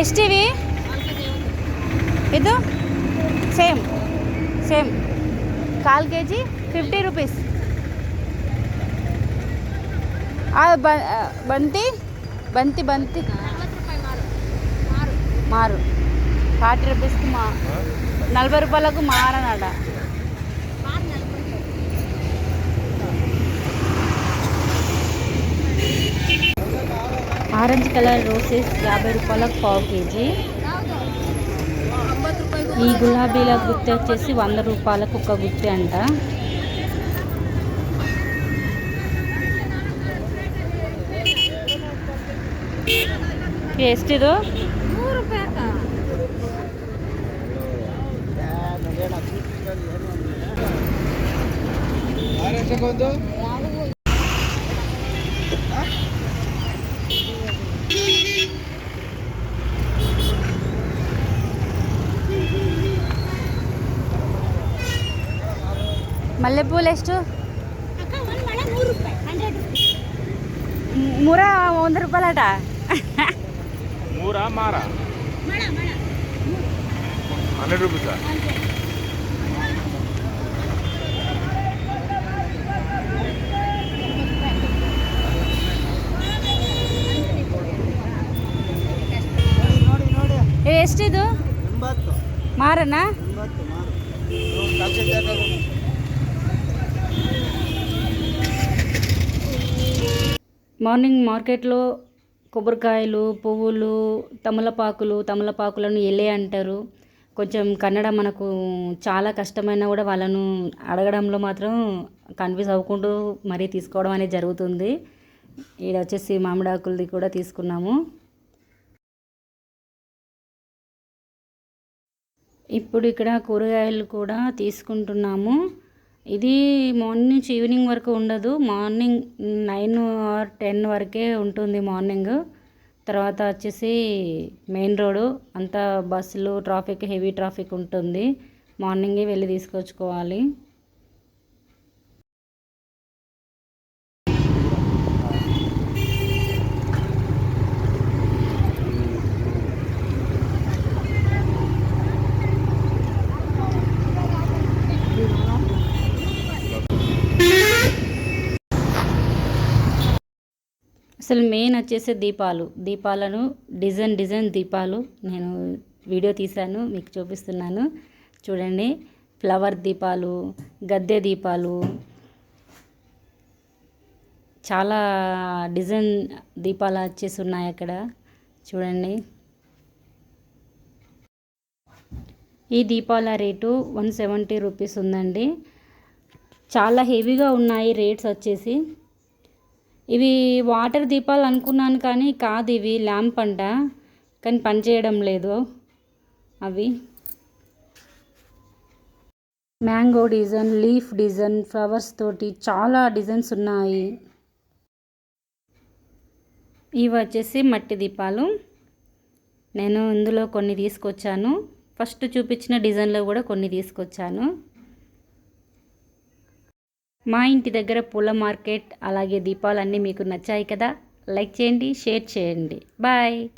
ಎಷ್ಟಿವಿ ಇದು same same ಕಾಲು K G fifty rupees ಬಂತಿ ಬಂತಿ ಬಂತಿ మారు forty రూపీస్కి మా నలభై రూపాయలకు మారనాడ ఆరెంజ్ కలర్ రోసెస్ యాభై రూపాయలకు పావు కేజీ ఈ గులాబీల గుత్తి వచ్చేసి వంద రూపాయలకు ఒక గుత్తి అంట ಎಷ್ಟಿದು ಒಂದು ಮಲ್ಲೆಪೂಲು ಎಷ್ಟು? ಮೂರ ಒಂದು ಲಾಟ? ಮೂರ ಮಾರ? ಹಂಡ್ರೆಡ್ ರೂಪಾಯಿ ನೋಡಿ ನೋಡಿ ಇದು ಎಷ್ಟಿದು? ಮಾರನಾ? మార్నింగ్ మార్కెట్లో కొబ్బరికాయలు పువ్వులు తమలపాకులు తమలపాకులను ఎలే అంటారు. కొంచెం కన్నడ మనకు చాలా కష్టమైనా కూడా వాళ్ళను అడగడంలో మాత్రం కన్ఫ్యూజ్ అవ్వకుండా మరీ తీసుకోవడం అనేది జరుగుతుంది. ఈడ వచ్చేసి మామిడాకులది కూడా తీసుకున్నాము. ఇప్పుడు ఇక్కడ కూరగాయలు కూడా తీసుకుంటున్నాము. ఇది మార్నింగ్ నుంచి ఈవినింగ్ వరకు ఉండదు. మార్నింగ్ నైన్ ఆర్ టెన్ వరకే ఉంటుంది మార్నింగ్. తర్వాత వచ్చేసి మెయిన్ రోడ్ అంతా బస్సులు ట్రాఫిక్ హెవీ ట్రాఫిక్ ఉంటుంది. మార్నింగే వెళ్ళి తీసుకొచ్చుకోవాలి. అసలు మెయిన్ వచ్చేసి దీపాలు. దీపాలను డిజైన్ డిజైన్ దీపాలు నేను వీడియో తీశాను మీకు చూపిస్తున్నాను. చూడండి. ఫ్లవర్ దీపాలు గద్దె దీపాలు. చాలా డిజైన్ దీపాలు వచ్చేసి ఉన్నాయి అక్కడ. చూడండి. ఈ దీపాల రేటు వన్ సెవెంటీ రూపీస్ ఉందండి. చాలా హెవీగా ఉన్నాయి రేట్స్ వచ్చేసి. ఇవి వాటర్ దీపాలు అనుకున్నాను కానీ కాదు ఇవి ల్యాంప్ అంట కానీ పనిచేయడం లేదు అవి. Mango design leaf design flowers తోటి చాలా డిజైన్స్ ఉన్నాయి. ఇవి వచ్చేసి మట్టి దీపాలు. నేను ఇందులో కొన్ని తీసుకొచ్చాను. ఫస్ట్ చూపించిన డిజైన్లో కూడా కొన్ని తీసుకొచ్చాను. మా ఇంటి దగ్గర పూల మార్కెట్ అలాగే దీపాలు అన్నీ మీకు నచ్చాయి కదా? లైక్ చేయండి షేర్ చేయండి. బాయ్.